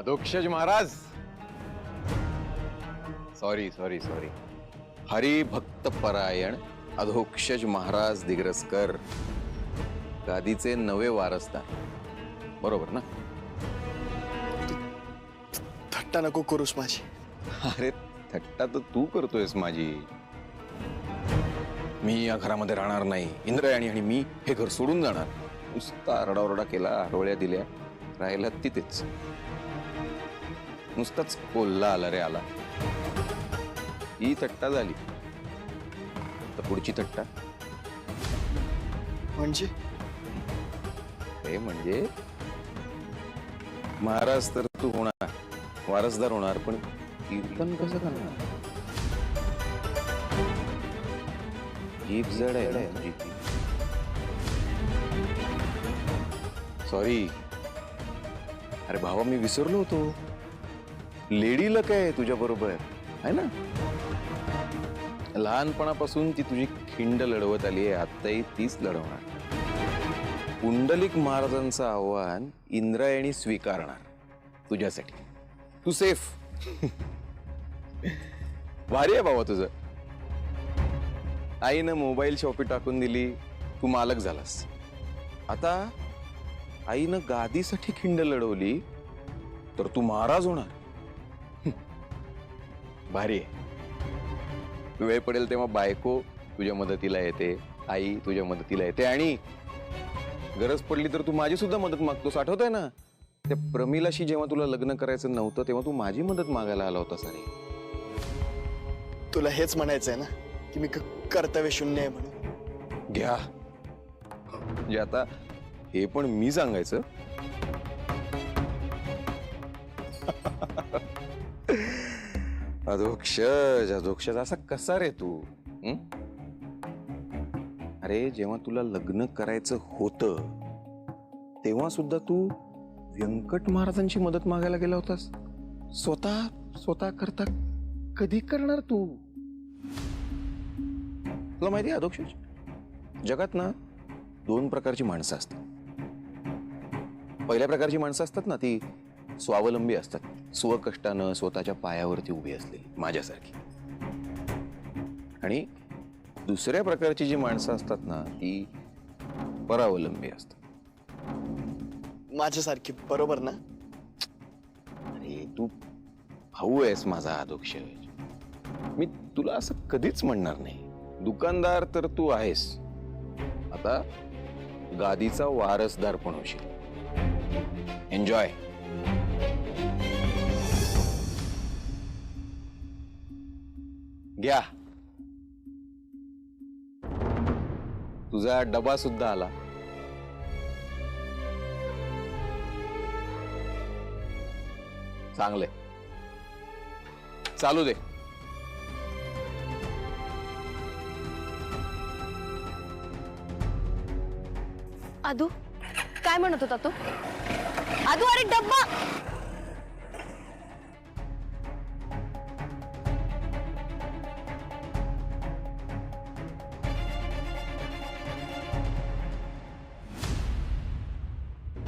Adhokshaj Maharaj. Sorry sorry sorry हरिभक्त परायण अधोक्षज महाराज दिग्रसकर. गादीचे नवे वारसदार बरोबर ना? थट्टा नको करूस माझी. अरे थट्टा तर तू करतोयस माझी. मी या घरामध्ये राहणार नाही. इंद्रायणी आणि मी हे घर सोडून जाणार. नुसता आरडाओरडा केला आरोळ्या दिल्या राहिला तिथेच. नुसताच कोल्हा आला रे आला. ही थट्टा झाली. तर पुढची थट्टा? म्हणजे? हे म्हणजे? महाराज तर तू होणार. वारसदार होणार पण कीर्तन कसं करणार? जीप जड आहे सॉरी अरे भावा मी विसरलो होतो. लेडी लक आहे तुझ्या बरोबर? आहे ना? लहानपणापासून ती तुझी खिंड लढवत आली आहे आत्ताही तीच लढवणार. पुंडलिक महाराजांचं आव्हान इंद्रायणी स्वीकारणार तुझ्यासाठी. तू सेफ भारी आहे बाबा तुझं. आईनं मोबाईल शॉपी टाकून दिली तू मालक झालास. आता आईनं गादीसाठी खिंड लढवली तर तू महाराज होणार. भारी आहे. वेळ पडेल तेव्हा बायको तुझ्या मदतीला येते आई तुझ्या मदतीला येते आणि गरज पडली तर तू माझी सुद्धा मदत मागतोस आठवत आहे ना? त्या प्रमिलाशी जेव्हा तुला लग्न करायचं नव्हतं तेव्हा तू माझी मदत मागायला आला होतास अरे तुला हेच म्हणायचंय ना की मी कर्तव्य शून्य आहे म्हणून. घ्या. म्हणजे आता हे पण मी सांगायचं? अधोक्षज अधोक्षज असा कसा रे तू? हं? अरे जेव्हा तुला लग्न करायचं होतं तेव्हा सुद्धा तू व्यंकट महाराजांची मदत मागायला गेला होतास. स्वतः स्वतः करता कधी करणार तू? तुला माहिती आहे अधोक्षज जगात ना दोन प्रकारची माणसं असतात. पहिल्या प्रकारची माणसं असतात ना ती स्वावलंबी असतात. स्वकष्टानं स्वतःच्या पायावरती उभी असलेली माझ्यासारखी. आणि दुसऱ्या प्रकारची जी माणसं असतात ना ती परावलंबी असतात. माझ्यासारखी बरोबर ना? अरे तू भाऊ आहेस माझा अधोक्षज मी तुला असं कधीच म्हणणार नाही. दुकानदार तर तू आहेस. आता गादीचा वारसदार पण होशील. एन्जॉय घ्या. तुझा डबा सुद्धा आला. चांगले चालू दे. आदू काय म्हणत होता तू? आदू अरे डब्बा!